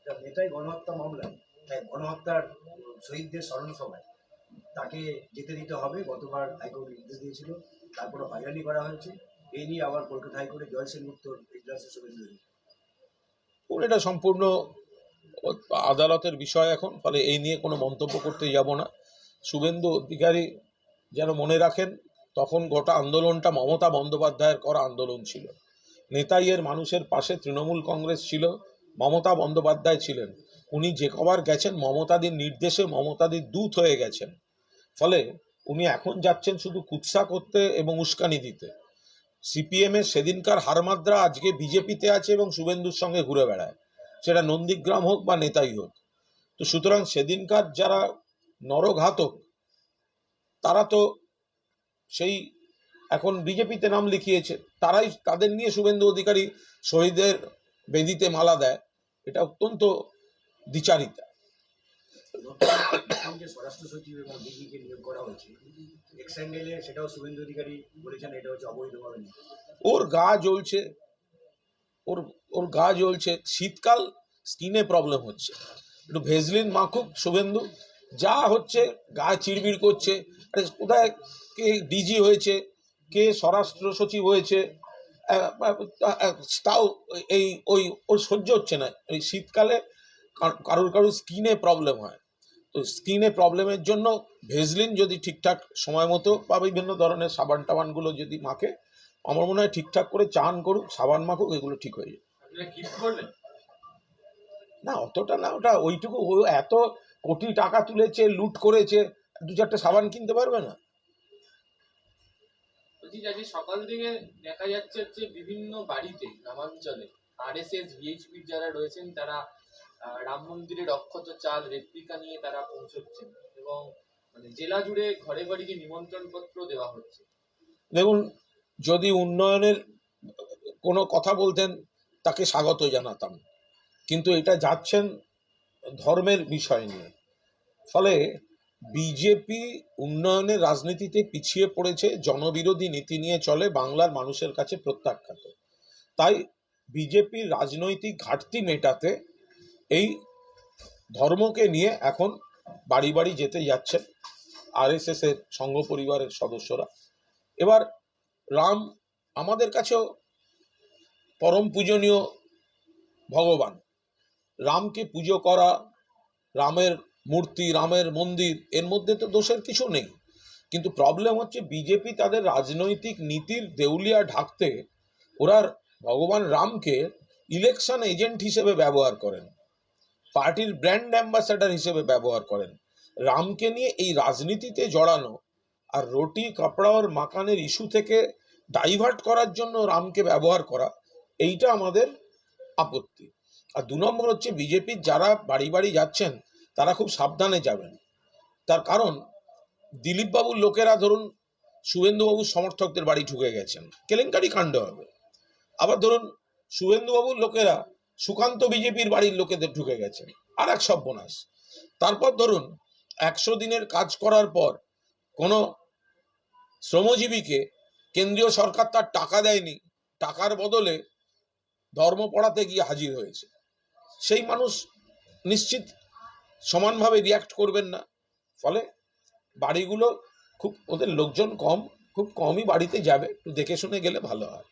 একটা নেতাই গণহত্যা মামলায় তাই গণহত্যার শহীদদের স্মরণ সভায় তাকে যেতে দিতে হবে। গতবার হাইকোর্ট নির্দেশ দিয়েছিল তারপরে হয়রানি করা হয়েছে। এই নিয়ে আবার কলকাতা হাইকোর্টে জয় সেনগুপ্তর এজলাসে শুভেন্দু। ওর এটা সম্পূর্ণ আদালতের বিষয় এখন, ফলে এই নিয়ে কোনো মন্তব্য করতে যাব না। শুভেন্দু অধিকারী যেন মনে রাখেন, তখন গোটা আন্দোলনটা মমতা বন্দ্যোপাধ্যায়ের করা আন্দোলন ছিল। নেতাইয়ের মানুষের পাশে তৃণমূল কংগ্রেস ছিল মমতা বন্দ্যোপাধ্যায় ছিলেন। উনি যে কবার গেছেন, মমতাদির নির্দেশে মমতাদির দূত হয়ে গেছেন। ফলে উনি এখন যাচ্ছেন শুধু কুৎসা করতে এবং উস্কানি দিতে। সিপিএম এর সেদিনকার হারমাদ্রা আজকে বিজেপিতে আছে এবং শুভেন্দুর সঙ্গে ঘুরে বেড়ায়। সেটা নন্দীগ্রাম হোক বা নেতাই হোক। তো সুতরাং সেদিনকার যারা নরঘাতক, তারা তো সেই এখন বিজেপিতে নাম লিখিয়েছে। তারাই তাদের নিয়ে শুভেন্দু অধিকারী শহীদের বেদিতে মালা দেয়। এটা অত্যন্ত দ্বিচারিতা। স্বরাষ্ট্র সচিব এবং ডিজিকে নিয়োগ করা হয়েছে এক্সেন্ডেলে সেটাও শুভেন্দু অধিকারী বলেছেন এটা হচ্ছে অবৈধভাবে ওর গা জ্বলছে ওর ওর গা জ্বলছে শীতকাল স্কিনে প্রবলেম হচ্ছে। একটু ভেজলিন মাখুক শুভেন্দু যা হচ্ছে গা চিড়বিড় করছে। আরে কোথায় কে ডিজি হয়েছে কে স্বরাষ্ট্র সচিব হয়েছে তাও এই ওই ওর সহ্য হচ্ছে না। এই শীতকালে কার- কারোর কারোর স্কিনে প্রবলেম হয়। তো স্কিনে প্রবলেমের জন্য ভেজলিন যদি ঠিকঠাক সময় মতো বা বিভিন্ন ধরনের সাবান টাবানগুলো যদি মাখে আমার মনে হয় ঠিকঠাক করে চান করুক সাবান মাখুক এগুলো ঠিক হয়ে যাবে। না অতটা না ওটা ওইটুকু এত কোটি টাকা তুলেছে লুট করেছে দু চারটে সাবান কিনতে পারবে না? বলছি যে আজকে সকাল থেকে দেখা যাচ্ছে হচ্ছে বিভিন্ন বাড়িতে, গ্রামাঞ্চলে আরএসএস ভিএইচপির যারা রয়েছেন, তারা রাম মন্দিরের অক্ষত চাল, রেপ্লিকা নিয়ে তারা পৌঁছচ্ছেন এবং মানে জেলা জুড়ে ঘরে ঘরে গিয়ে নিমন্ত্রণ পত্র দেওয়া হচ্ছে। দেখুন, যদি উন্নয়নের কোনো কথা বলতেন, তাকে স্বাগত জানাতাম। কিন্তু এটা যাচ্ছেন ধর্মের বিষয় নিয়ে। ফলে বিজেপি উন্নয়নের রাজনীতিতে পিছিয়ে পড়েছে, জনবিরোধী নীতি নিয়ে চলে, বাংলার মানুষের কাছে প্রত্যাখ্যাত। তাই বিজেপির রাজনৈতিক ঘাটতি মেটাতে এই ধর্মকে নিয়ে এখন বাড়ি বাড়ি যেতে যাচ্ছেন আরএসএস এর সংঘ পরিবারের সদস্যরা। এবার রাম, আমাদের কাছেও পরম পূজনীয় ভগবান। রামকে পুজো করা, রামের মূর্তি, রামের মন্দির, এর মধ্যে তো দোষের কিছু নেই। কিন্তু প্রবলেম হচ্ছে বিজেপি তাদের রাজনৈতিক নীতির দেউলিয়া ঢাকতে ওরা ভগবান রামকে ইলেকশন এজেন্ট হিসেবে ব্যবহার করেন, পার্টির ব্র্যান্ড অ্যাম্বাসাডার হিসেবে ব্যবহার করেন। রামকে নিয়ে এই রাজনীতিতে জড়ানো আর রুটি, কাপড়া আর মাকানের ইস্যু থেকে ডাইভার্ট করার জন্য রামকে ব্যবহার করা, এইটা আমাদের আপত্তি। আর দু নম্বর হচ্ছে বিজেপির যারা বাড়ি বাড়ি যাচ্ছেন তারা খুব সাবধানে যাবেন। তার কারণ, দিলীপবাবুর লোকেরা ধরুন, শুভেন্দুবাবুর সমর্থকদের বাড়ি ঢুকে গেছেন। কেলেঙ্কারি কাণ্ড হবে। আবার ধরুন, শুভেন্দুবাবুর লোকেরা সুকান্ত বিজেপির বাড়ির লোকেদের ঢুকে গেছেন। আর এক সর্বনাশ। তারপর ধরুন, একশো দিনের কাজ করার পর কোনো শ্রমজীবীকে কেন্দ্রীয় সরকার তার টাকা দেয়নি, টাকার বদলে ধর্ম পড়াতে গিয়ে হাজির হয়েছে। সেই মানুষ নিশ্চিত সমানভাবে রিয়াক্ট করবেন না। ফলে বাড়িগুলো খুব, ওদের লোকজন কম, খুব কমই বাড়িতে যাবে। একটু দেখে শুনে গেলে ভালো হয়।